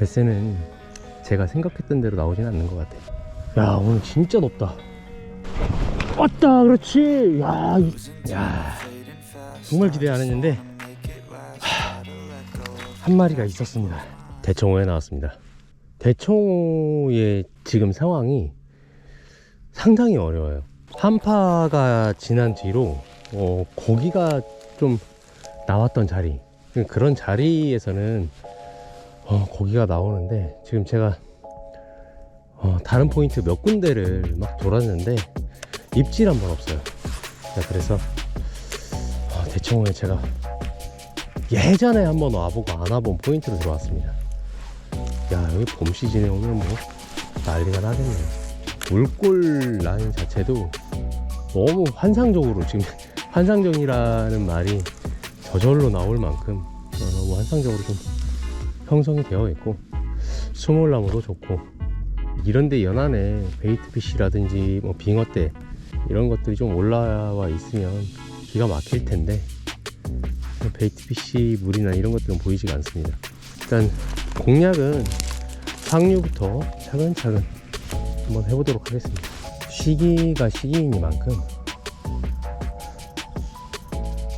뱃새는 제가 생각했던 대로 나오진 않는 것 같아요. 야 오늘 진짜 높다. 왔다 그렇지. 야, 이- 야 정말 기대 안 했는데 하, 한 마리가 있었습니다. 대청호에 나왔습니다. 대청호의 지금 상황이 상당히 어려워요. 한파가 지난 뒤로 어, 고기가 좀 나왔던 자리 그런 자리에서는 어, 고기가 나오는데 지금 제가 어, 다른 포인트 몇 군데를 막 돌았는데 입질 한 번 없어요. 자, 그래서 어, 대청호에 제가 예전에 한번 와보고 안 와본 포인트로 들어왔습니다. 야 여기 봄 시즌에 오면 뭐 난리가 나겠네요. 물골 라인 자체도 너무 환상적으로 지금 환상적이라는 말이 저절로 나올 만큼 어, 너무 환상적으로 좀 형성이 되어 있고 수몰나무도 좋고 이런데 연안에 베이트피쉬라든지 뭐 빙어대 이런 것들이 좀 올라와 있으면 기가 막힐 텐데 베이트피쉬 물이나 이런 것들은 보이지가 않습니다. 일단 공략은 상류부터 차근차근 한번 해보도록 하겠습니다. 시기가 시기이니만큼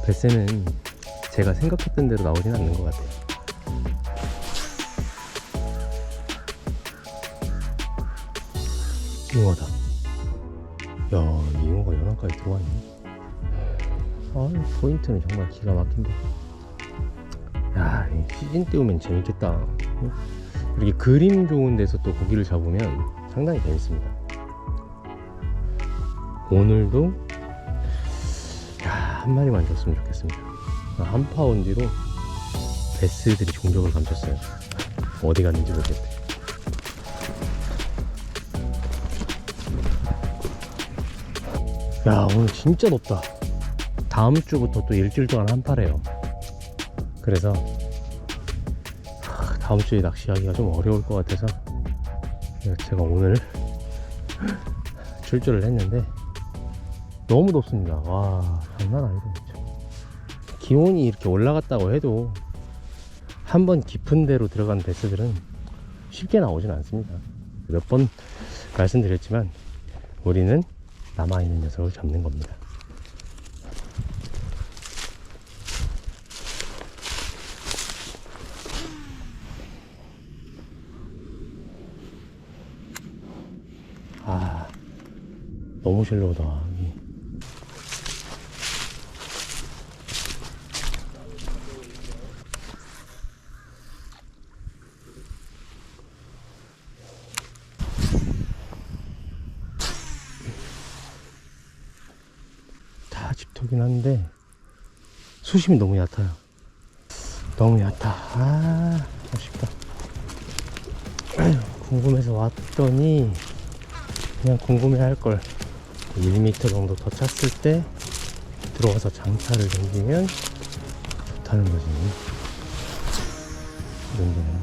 뱃새는 제가 생각했던 대로 나오진 않는 것 같아요. 잉어다. 야, 잉어가 연안까지 들어왔네. 아, 포인트는 정말 기가 막힌다. 야, 이 시즌 때 오면 재밌겠다. 이렇게 그림 좋은 데서 또 고기를 잡으면 상당히 재밌습니다. 오늘도 야, 한 마리만 줬으면 좋겠습니다. 아, 한 파운드로 베스들이 종족을 감췄어요. 어디 갔는지 모르겠대. 야, 오늘 진짜 높다. 다음 주부터 또 일주일 동안 한파래요. 그래서 하, 다음 주에 낚시하기가 좀 어려울 것 같아서 제가 오늘 출조를 했는데 너무 덥습니다. 와 장난 아니다 진짜. 기온이 이렇게 올라갔다고 해도 한 번 깊은 데로 들어간 베스들은 쉽게 나오진 않습니다. 몇 번 말씀드렸지만 우리는 남아있는 녀석을 잡는 겁니다. 아, 너무 실로우다. 여기. 다 집토긴 한데 수심이 너무 얕아요. 너무 얕아. 아, 아쉽다. 궁금해서 왔더니 그냥 궁금해 할 걸. 1m 정도 더 찼을 때 들어가서 장타를 던지면 좋다는 거지. 이 정도는.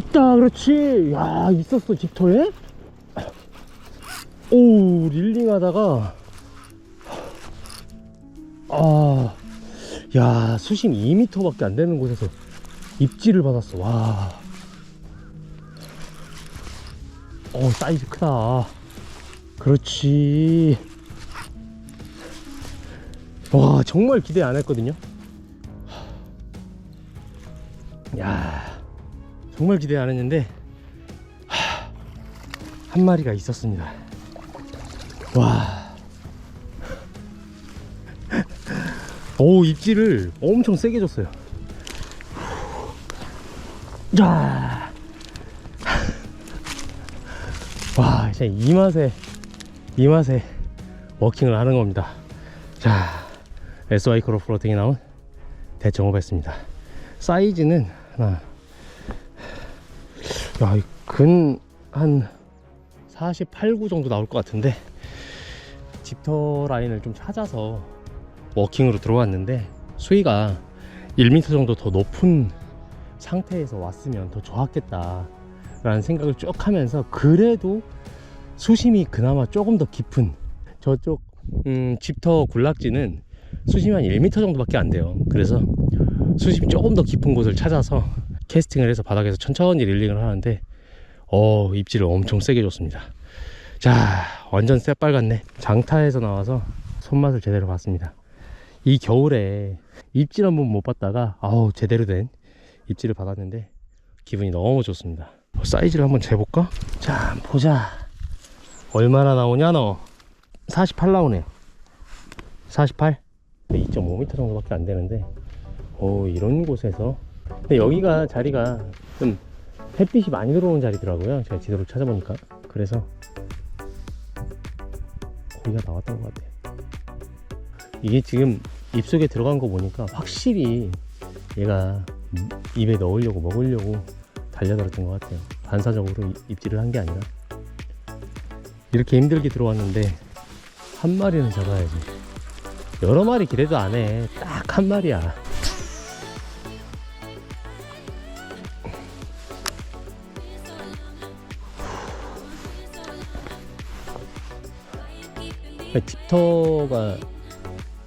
왔다 그렇지. 야 있었어 집터에? 오 릴링 하다가. 아 야 수심 2m밖에 안 되는 곳에서 입질을 받았어. 와. 어, 사이즈 크다. 그렇지. 와, 정말 기대 안 했거든요. 야, 정말 기대 안 했는데 하, 한 마리가 있었습니다. 와. 오 입질을 엄청 세게 줬어요. 자. 와, 진짜 이 맛에 이 맛에 워킹을 하는 겁니다. 자, SY 크로 플로팅이 나온 대청호 뺐습니다. 사이즈는 하나 야, 근한 48, 9 정도 나올 것 같은데 집터 라인을 좀 찾아서 워킹으로 들어왔는데 수위가 1m 정도 더 높은 상태에서 왔으면 더 좋았겠다 라는 생각을 쭉 하면서 그래도 수심이 그나마 조금 더 깊은 저쪽 음, 집터 군락지는 수심이 한 1m 정도밖에 안 돼요. 그래서 수심이 조금 더 깊은 곳을 찾아서 캐스팅을 해서 바닥에서 천천히 릴링을 하는데 어 입질을 엄청 세게 줬습니다. 자 완전 새빨갛네. 장타에서 나와서 손맛을 제대로 봤습니다. 이 겨울에 입질 한 번 못 봤다가 아우 제대로 된 입질을 받았는데 기분이 너무 좋습니다. 어, 사이즈를 한번 재볼까? 자 보자. 얼마나 나오냐 너? 48 나오네 48 2.5m 정도밖에 안 되는데 오 이런 곳에서 근데 여기가 자리가 좀 햇빛이 많이 들어오는 자리더라고요. 제가 지도를 찾아보니까. 그래서 고기가 나왔던 것 같아요. 이게 지금 입속에 들어간 거 보니까 확실히 얘가 입에 넣으려고 먹으려고 달려들었던 것 같아요. 반사적으로 이- 입질을 한 게 아니라. 이렇게 힘들게 들어왔는데 한 마리는 잡아야지. 여러 마리 기대도 안 해. 딱 한 마리야 딥터가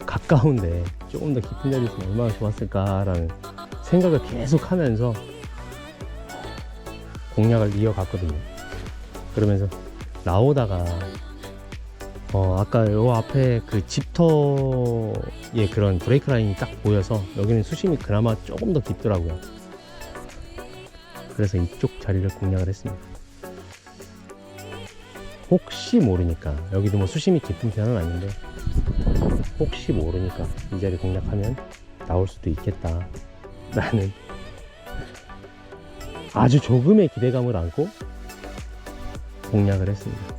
가까운데 조금 더 깊은 자리에 있으면 얼마나 좋았을까라는 생각을 계속 하면서 공략을 이어갔거든요. 그러면서 나오다가 어 아까 요 앞에 그 집터의 그런 브레이크 라인이 딱 보여서 여기는 수심이 그나마 조금 더 깊더라고요. 그래서 이쪽 자리를 공략을 했습니다. 혹시 모르니까. 여기도 뭐 수심이 깊은 편은 아닌데. 혹시 모르니까 이 자리 공략하면 나올 수도 있겠다. 라는 아주 조금의 기대감을 안고 공략을 했습니다.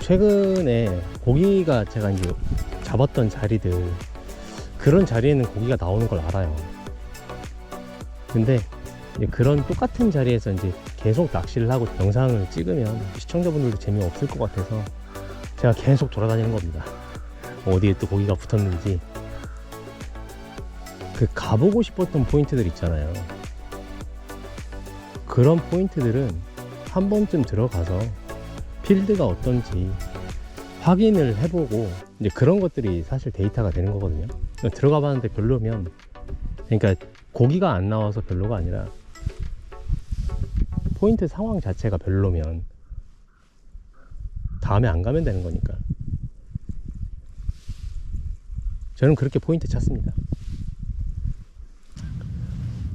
최근에 고기가 제가 이제 잡았던 자리들 그런 자리에는 고기가 나오는 걸 알아요. 근데 그런 똑같은 자리에서 이제 계속 낚시를 하고 영상을 찍으면 시청자분들도 재미없을 것 같아서 제가 계속 돌아다니는 겁니다. 어디에 또 고기가 붙었는지. 그 가보고 싶었던 포인트들 있잖아요. 그런 포인트들은 한 번쯤 들어가서 필드가 어떤지 확인을 해보고 이제 그런 것들이 사실 데이터가 되는 거거든요. 들어가 봤는데 별로면 그러니까 고기가 안 나와서 별로가 아니라 포인트 상황 자체가 별로면 다음에 안 가면 되는 거니까. 저는 그렇게 포인트 찾습니다.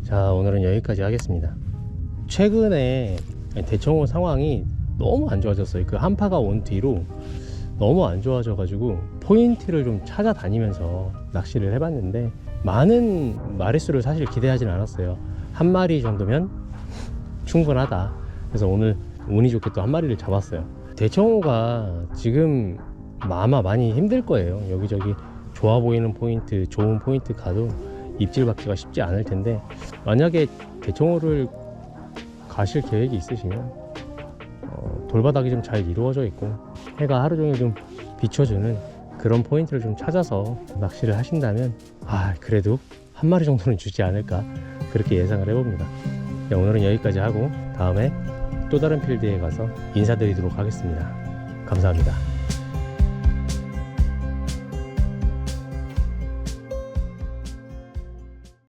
자, 오늘은 여기까지 하겠습니다. 최근에 대청호 상황이 너무 안 좋아졌어요. 그 한파가 온 뒤로 너무 안 좋아져 가지고 포인트를 좀 찾아다니면서 낚시를 해봤는데 많은 마리수를 사실 기대하진 않았어요. 한 마리 정도면 충분하다. 그래서 오늘 운이 좋게 또 한 마리를 잡았어요. 대청호가 지금 아마 많이 힘들 거예요. 여기저기 좋아 보이는 포인트, 좋은 포인트 가도 입질 받기가 쉽지 않을 텐데 만약에 대청호를 가실 계획이 있으시면 어, 돌바닥이 좀 잘 이루어져 있고 해가 하루 종일 좀 비춰주는 그런 포인트를 좀 찾아서 낚시를 하신다면 아 그래도 한 마리 정도는 주지 않을까 그렇게 예상을 해봅니다. 네, 오늘은 여기까지 하고 다음에 또 다른 필드에 가서 인사드리도록 하겠습니다. 감사합니다.